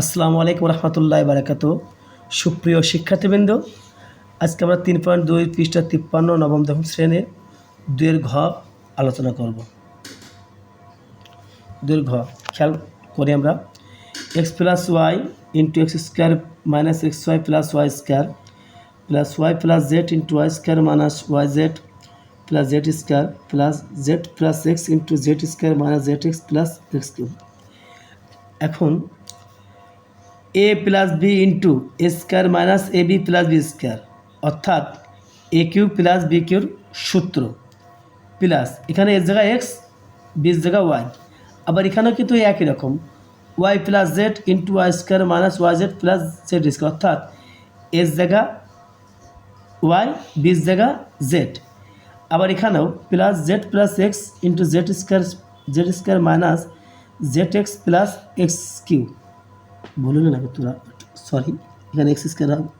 আসসালামু আলাইকুম রহমতুল্লাহ বারাকাত সুপ্রিয় শিক্ষার্থীবৃন্দ, আজকে আমরা তিন পয়েন্ট দুই পৃষ্ঠা তিপ্পান্ন নবম দশম শ্রেণির দুয়ের ঘ আলোচনা করব। দুয়ের ঘ, খেয়াল করি আমরা। X plus y into x square minus x y plus y square plus y plus z into y square minus y z plus z square plus z plus x into z square minus z x plus x cube এখন a plus b into a square minus a b plus b square অর্থাৎ a cube plus b কিউর সূত্র plus এখানে এর জায়গায় x বির জায়গা Y আবার এখানেও কিন্তু একই রকম y plus z into y square minus y z plus z square অর্থাৎ এর জায়গা ওয়াই বির জায়গা জেড আবার এখানেও plus z plus x into z square z square minus z x plus x cube বলুন না তোরা। সরি এখানে এক্স স্কোয়ার হবে।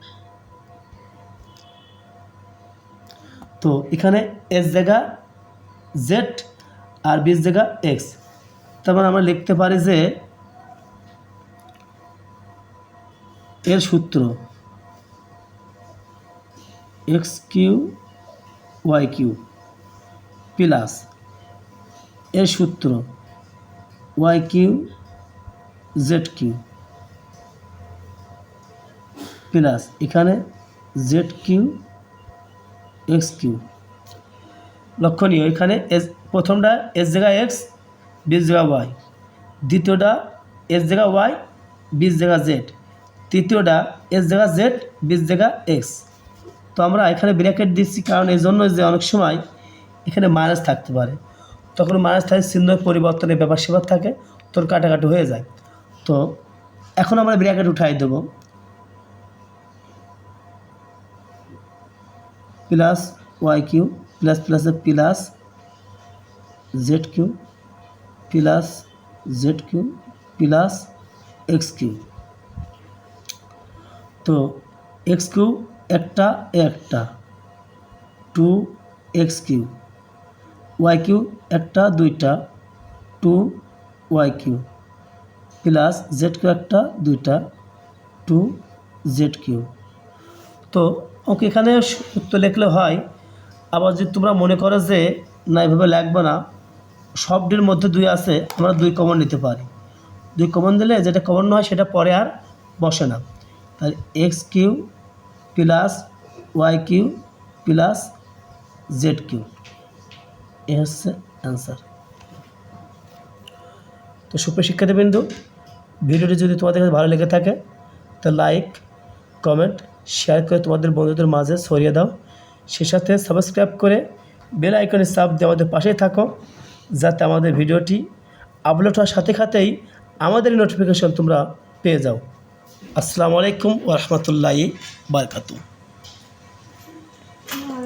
তো এখানে এস জায়গা জেড আর বিশ জায়গা এক্স তারপর আমরা লিখতে পারি যে এর সূত্র x cube y cube plus এর সূত্র y cube z cube. Plus এখানে জেড কিউ এক্স কিউ লক্ষণীয়, এখানে এস প্রথমটা এস জায়গা এক্স বিশ জায়গা ওয়াই দ্বিতীয়টা এস জায়গা ওয়াই বিশ জায়গা জেড তৃতীয়টা এস জায়গা জেড বিশ জায়গা এক্স তো আমরা এখানে ব্র্যাকেট দিচ্ছি কারণ এই জন্য যে অনেক সময় এখানে মাইনাস থাকতে পারে। তখন মাইনাস থাকে চিহ্ন পরিবর্তনের ব্যাপার সেবার থাকে তোর কাটাকাটি হয়ে যায়। তো এখন আমরা ব্র্যাকেট উঠাই দেবো। প্লাস ওয়াই কিউ প্লাস প্লাসে plus z cube plus z cube plus x cube. তো এক্স কিউ একটা একটা, two x cube, y cube একটা দুইটা, two y cube, plus z cube একটা দুইটা, টু জেড কিউ। তো ওকে এখানে উত্তর লিখলে হয়, আবার যদি তোমরা মনে করো যে, না, এভাবে লাগবে না সবটির মধ্যে দুই আছে, আমরা দুই কমন নিতে পারি। দুই কমন দিলে যেটা কমন হয় সেটা পরে আর বসে না। তাহলে x cube plus y cube plus z cube এ হচ্ছে অ্যান্সার তো সুপ্রিয় শিক্ষার্থীবৃন্দু, ভিডিওটি যদি তোমাদের কাছে ভালো লেগে থাকে, তো লাইক কমেন্ট শেয়ার করে তোমাদের বন্ধুদের মাঝে ছড়িয়ে দাও। সে সাথে সাবস্ক্রাইব করে বেল আইকনে সাপ দিয়ে আমাদের পাশেই থাকো, যাতে আমাদের ভিডিওটি আপলোড হওয়ার সাথে সাথেই আমাদের নোটিফিকেশন তোমরা পেয়ে যাও। আসসালামু আলাইকুম ওরহামতুল্লাহ বারকাতু